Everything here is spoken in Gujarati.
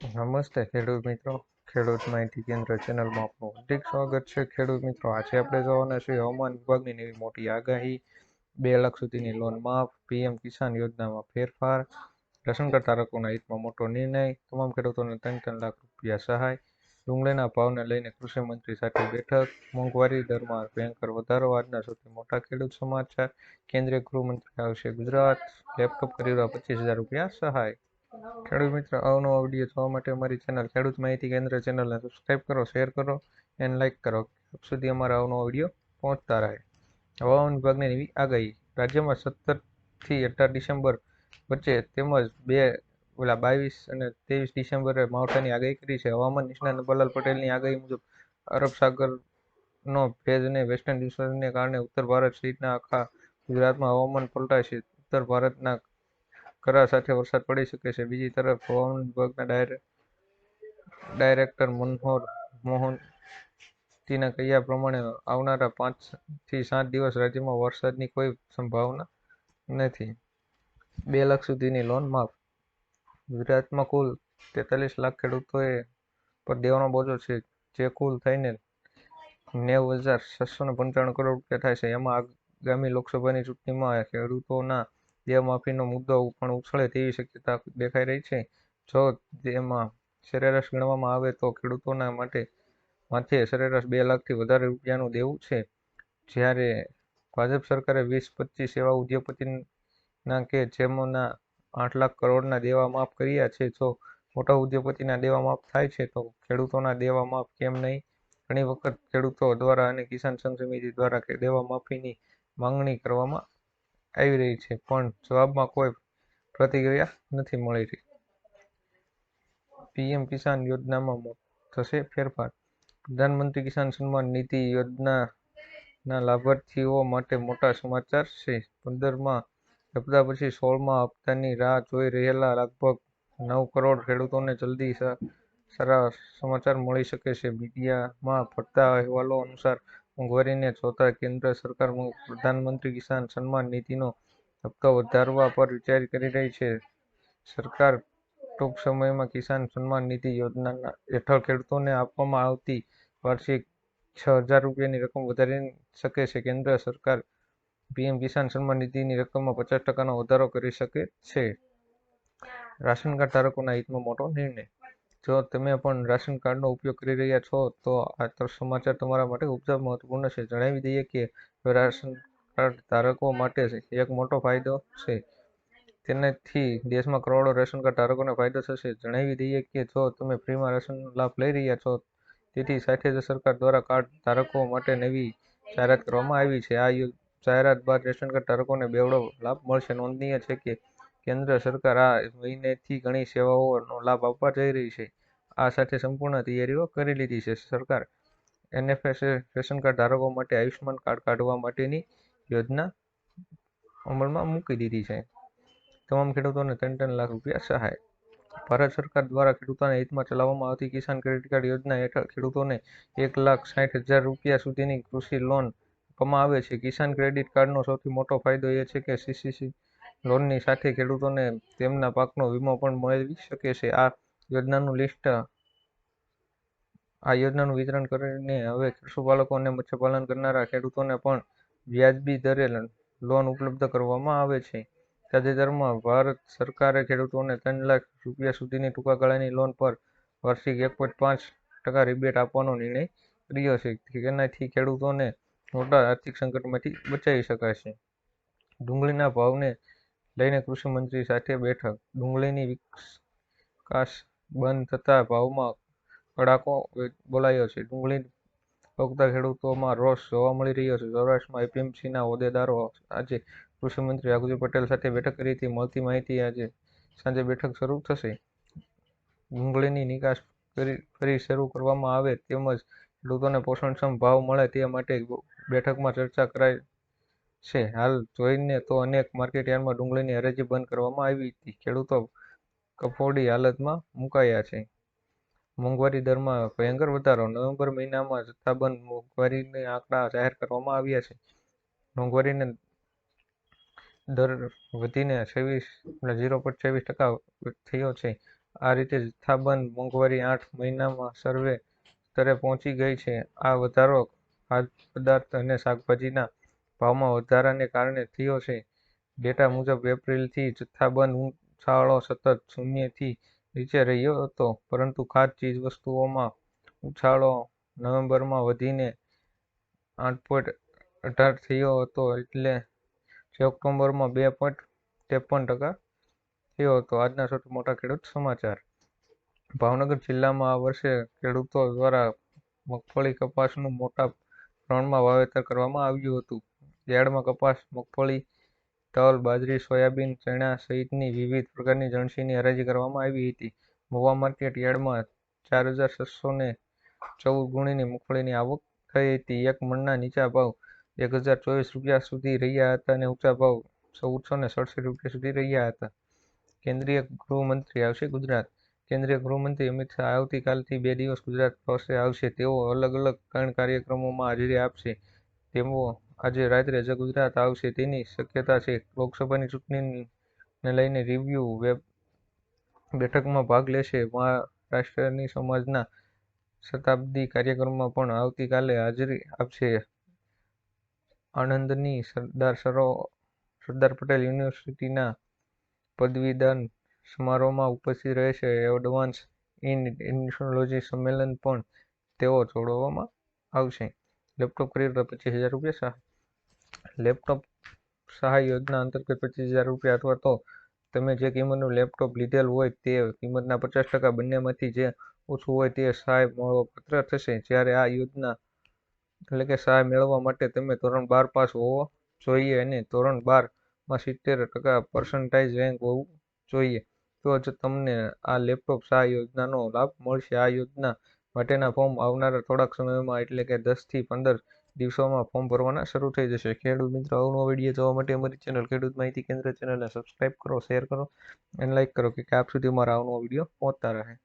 નમસ્તે ખેડૂત મિત્રો. ખેડૂત માહિતી કેન્દ્ર ચેનલમાં આપનું હાર્દિક સ્વાગત છે. ખેડૂત મિત્રો, આજે આપણે જોવાના છીએ હવામાન વિભાગની નવી મોટી આગાહી. બે લાખ સુધીની લોન માફ, પીએમ કિસાન યોજનામાં ફેરફાર, રેશન કાર્ડ ધારકોના હિતમાં મોટો નિર્ણય, તમામ ખેડૂતોને ત્રણ ત્રણ લાખ રૂપિયા સહાય, ડુંગળીના ભાવને લઈને કૃષિ મંત્રી સાથે બેઠક, મોંઘવારી દરમાં ભયંકર વધારો, આજના સૌથી મોટા ખેડૂત સમાચાર. કેન્દ્રીય ગૃહમંત્રી આવશે ગુજરાત, લેપટોપ ખરીદવા પચીસ હજાર રૂપિયા સહાય. ખેડૂત મિત્ર, આવનો વીડિયો જોવા માટે અમારી ચેનલ ખેડૂત માહિતી કેન્દ્ર ચેનલને સબસ્ક્રાઈબ કરો શેર કરો એન્ડ લાઇક કરો. સુધી અમારા આવનો વીડિયો પહોંચતા રહે. હવામાન વિભાગની નવી આગાહી. રાજ્યમાં સત્તરથી અઢાર ડિસેમ્બર વચ્ચે તેમજ બે, ઓલા બાવીસ અને ત્રેવીસ ડિસેમ્બરે માવઠાની આગાહી કરી છે. હવામાન નિષ્ણાત બલાલ પટેલની આગાહી મુજબ અરબ સાગરનો ભેજને વેસ્ટર્ન ડિસ્ટર્બન્સને કારણે ઉત્તર ભારત સહિતના આખા ગુજરાતમાં હવામાન પલટાશે ઉત્તર ભારતના કરા સાથે વરસાદ પડી શકે છે. બીજી તરફ હવામાન વિભાગના ડાયરે, ડાયરેક્ટર મનોહર મોહંતીના કહ્યા પ્રમાણે આવનારા પાંચથી સાત દિવસ રાજ્યમાં વરસાદની કોઈ સંભાવના નથી. બે લાખ સુધીની લોન માફ. ગુજરાતમાં કુલ તેતાલીસ લાખ ખેડૂતોએ પર દેવાનો બોજો છે. જે કુલ થઈને નેવું હજાર છસો ને પંચાણું કરોડ રૂપિયા થાય છે. એમાં આગામી લોકસભાની ચૂંટણીમાં ખેડૂતોના દેવમાફીનો મુદ્દો પણ ઉછળે તેવી શક્યતા દેખાઈ રહી છે. જો તેમાં સરેરાશ ગણવામાં આવે તો ખેડૂતોના માથે સરેરાશ બે લાખથી વધારે રૂપિયાનું દેવું છે. જ્યારે ભાજપ સરકારે વીસ પચીસ એવા ઉદ્યોગપતિના કે જેમના આઠ લાખ કરોડના દેવા માફ કર્યા છે, જો મોટા ઉદ્યોગપતિના દેવા માફ થાય છે, તો ખેડૂતોના દેવા માફ કેમ નહીં? ઘણી વખત ખેડૂતો દ્વારા અને કિસાન સંઘ સમિતિ દ્વારા દેવા માફીની માંગણી કરવામાં આવી રહી છે, પણ જવાબમાં કોઈ પ્રતિક્રિયા નથી મળી રહી. પીએમ કિસાન યોજનામાં થશે ફેરફાર. પ્રધાનમંત્રી કિસાન સન્માન નિધિ યોજનાના લાભાર્થીઓ માટે મોટા સમાચાર છે. પંદરમાં હપ્તા પછી સોળમાં હપ્તાની રાહ જોઈ રહેલા લગભગ નવ કરોડ ખેડૂતોને જલ્દી સારા સમાચાર મળી શકે છે. મીડિયામાં ફરતા અહેવાલો અનુસાર મોંઘવારીને જોતા કેન્દ્ર સરકાર પ્રધાનમંત્રી કિસાન સન્માન નિધિનો હપ્તો વધારવા પર વિચાર કરી રહી છે. સરકાર ટૂંક સમયમાં કિસાન સન્માન નિધિ યોજના હેઠળ ખેડૂતોને આપવામાં આવતી વાર્ષિક છ હજાર રૂપિયાની રકમ વધારી શકે છે. કેન્દ્ર સરકાર પીએમ કિસાન સન્માન નિધિની રકમમાં પચાસ ટકાનો વધારો કરી શકે છે. રાશન કાર્ડ ધારકોના હિતમાં મોટો નિર્ણય જો તમે પણ રાશન કાર્ડનો ઉપયોગ કરી રહ્યા છો, તો આ સમાચાર તમારા માટે ખૂબ મહત્વપૂર્ણ છે. જણાવી દઈએ કે રાશન કાર્ડ ધારકો માટે એક મોટો ફાયદો છે. તેનાથી દેશમાં કરોડો રેશન કાર્ડ ધારકોને ફાયદો થશે. જણાવી દઈએ કે જો તમે ફ્રીમાં રાશનનો લાભ લઈ રહ્યા છો, તેથી સાથે જ સરકાર દ્વારા કાર્ડ ધારકો માટે નવી જાહેરાત કરવામાં આવી છે. આ જાહેરાત બાદ રેશન કાર્ડ ધારકોને બેવડો લાભ મળશે. નોંધનીય છે કે કેન્દ્ર સરકાર આ મહિનેથી ઘણી સેવાઓનો લાભ આપવા જઈ રહી છે. આ સાથે સંપૂર્ણ તૈયારીઓ કરી લીધી છે સરકાર. એનએફએસ રેશન કાર્ડ ધારકો માટે આયુષ્યમાન કાર્ડ કાઢવા માટેની યોજના અમલમાં મૂકી દીધી છે. તમામ ખેડૂતોને ત્રણ ત્રણ લાખ રૂપિયા સહાય. ભારત સરકાર દ્વારા ખેડૂતોના હિતમાં ચલાવવામાં આવતી કિસાન ક્રેડિટ કાર્ડ યોજના હેઠળ ખેડૂતોને એક લાખ સાઠ હજાર રૂપિયા સુધીની કૃષિ લોન આપવામાં આવે છે. કિસાન ક્રેડિટ કાર્ડનો સૌથી મોટો ફાયદો એ છે કે સીસીસી લોનની સાથે ખેડૂતોને તેમના પાકનો વીમો પણ મેળવી શકે છે. આ યોજનાનું લિસ્ટ, આ યોજનાનું વિતરણ કરીને હવે પશુપાલકો અને મત્સ્યપાલન કરનારા ખેડૂતોને પણ વ્યાજબી દરે લોન ઉપલબ્ધ કરવામાં આવે છે. તાજેતરમાં ભારત સરકારે ખેડૂતોને ત્રણ લાખ રૂપિયા સુધીની ટૂંકા ગાળાની લોન પર વાર્ષિક એક પોઈન્ટ પાંચ ટકા રિબેટ આપવાનો નિર્ણય કર્યો છે તેનાથી ખેડૂતોને મોટા આર્થિક સંકટમાંથી બચાવી શકાશે. ડુંગળીના ભાવને લઈને કૃષિ મંત્રી સાથે બેઠક. ડુંગળીની વિકાસ બંધ થતા ભાવમાં કડાકો બોલાયો છે. ડુંગળી ઉગતા ખેડૂતોમાં રોષ જોવા મળી રહ્યો છે. સૌરાષ્ટ્રમાં એપીએમસીના હોદ્દેદારો આજે કૃષિમંત્રી રાઘુજી પટેલ સાથે બેઠક કરી હતી. મળતી માહિતી આજે સાંજે બેઠક શરૂ થશે. ડુંગળીની નિકાસ ફરી શરૂ કરવામાં આવે તેમજ ખેડૂતોને પોષણક્ષમ ભાવ મળે તે માટે બેઠકમાં ચર્ચા કરાઈ છે. હાલ જોઈને તો અનેક માર્કેટયાર્ડમાં ડુંગળીની હરાજી બંધ કરવામાં આવી હતી. ખેડૂતો કફોડી હાલતમાં મુકાયા છે. મોંઘવારી દરમાં ભયંકર વધારો. નવેમ્બર મહિનામાં જથ્થાબંધ મોંઘવારીના આંકડા જાહેર કરવામાં આવ્યા છે. મોંઘવારીને દર વધીને છવ્વીસ ઝીરો પોઈન્ટ છવ્વીસ ટકા થયો છે. આ રીતે જથ્થાબંધ મોંઘવારી આઠ મહિનામાં સર્વે સ્તરે પહોંચી ગઈ છે. આ વધારો ખાદ્યપદાર્થ અને શાકભાજીના ભાવમાં વધારાને કારણે થયો છે. ડેટા મુજબ એપ્રિલથી જથ્થાબંધ ઉછાળો સતત શૂન્યથી નીચે રહ્યો હતો, પરંતુ ખાદ્ય ચીજવસ્તુઓમાં ઉછાળો નવેમ્બરમાં વધીને આઠ પોઈન્ટ અઢાર થયો હતો, એટલે જે ઓક્ટોબરમાં બે પોઈન્ટ ત્રેપન ટકા થયો હતો. આજના સૌથી મોટા ખેડૂત સમાચાર. ભાવનગર જિલ્લામાં આ વર્ષે ખેડૂતો દ્વારા મગફળી કપાસનું મોટા પ્રમાણમાં વાવેતર કરવામાં આવ્યું હતું. યાર્ડમાં કપાસ, મગફળી, તલ, બાજરી, સોયાબીન, ચણા સહિતની વિવિધ પ્રકારની જણસીની હરાજી કરવામાં આવી હતી. મહુવા માર્કેટ યાર્ડમાં ચાર હજાર છસો ને ચૌદ ગુણીની મગફળીની આવક થઈ હતી. એક મણના નીચા ભાવ એક હજાર ચોવીસ રૂપિયા સુધી રહ્યા હતા અને ઊંચા ભાવ ચૌદસો ને સડસઠ રૂપિયા સુધી રહ્યા હતા. કેન્દ્રીય ગૃહમંત્રી આવશે ગુજરાત. કેન્દ્રીય ગૃહમંત્રી અમિત શાહ આવતીકાલથી બે દિવસ ગુજરાત પ્રવાસે આવશે. તેઓ અલગ અલગ ત્રણ કાર્યક્રમોમાં હાજરી આપશે. તેઓ આજે રાત્રે જ ગુજરાત આવશે તેની શક્યતા છે. લોકસભાની ચૂંટણીને લઈને રિવ્યુ વેબ બેઠકમાં ભાગ લેશે. મહારાષ્ટ્રની સમાજના શતાબ્દી કાર્યક્રમમાં પણ આવતીકાલે હાજરી આપશે. આણંદની સરદાર સરો, સરદાર પટેલ યુનિવર્સિટીના પદવીદાન સમારોહમાં ઉપસ્થિત રહેશે. એડવાન્સ ઇન એન્થ્રોલોજી સંમેલન પણ તેઓ જોડવામાં આવશે. લેપટોપ ખરીદવા પચીસ હજાર રૂપિયા લેપટોપ સહાય યોજના અંતર્ગત પચીસ હજાર રૂપિયા અથવા તો તમે જે કિંમતનું લેપટોપ લીધેલ હોય તે કિંમતના પચાસ ટકા બંનેમાંથી જે ઓછું હોય તે સહાય મળવાપાત્ર થશે. જ્યારે આ યોજના એટલે કે સહાય મેળવવા માટે તમે ધોરણ બાર પાસ હોવો જોઈએ અને ધોરણ બારમાં સિત્તેર ટકા પર્સન્ટાઇજ રેન્ક હોવું જોઈએ, તો જ તમને આ લેપટોપ સહાય યોજનાનો લાભ મળશે. આ યોજના માટેના ફોર્મ આવનારા થોડાક સમયમાં એટલે કે દસથી પંદર દિવસોમાં ફોર્મ ભરવાના શરૂ થઈ જશે. ખેડૂત મિત્રો અવનવો વીડિયો જોવા માટે અમારી ચેનલ ખેડૂત માહિતી કેન્દ્ર ચેનલને સબસ્ક્રાઇબ કરો શેર કરો અને લાઇક કરો કે આપ સુધી મારા અવનવો વીડિયો પહોંચતા રહે.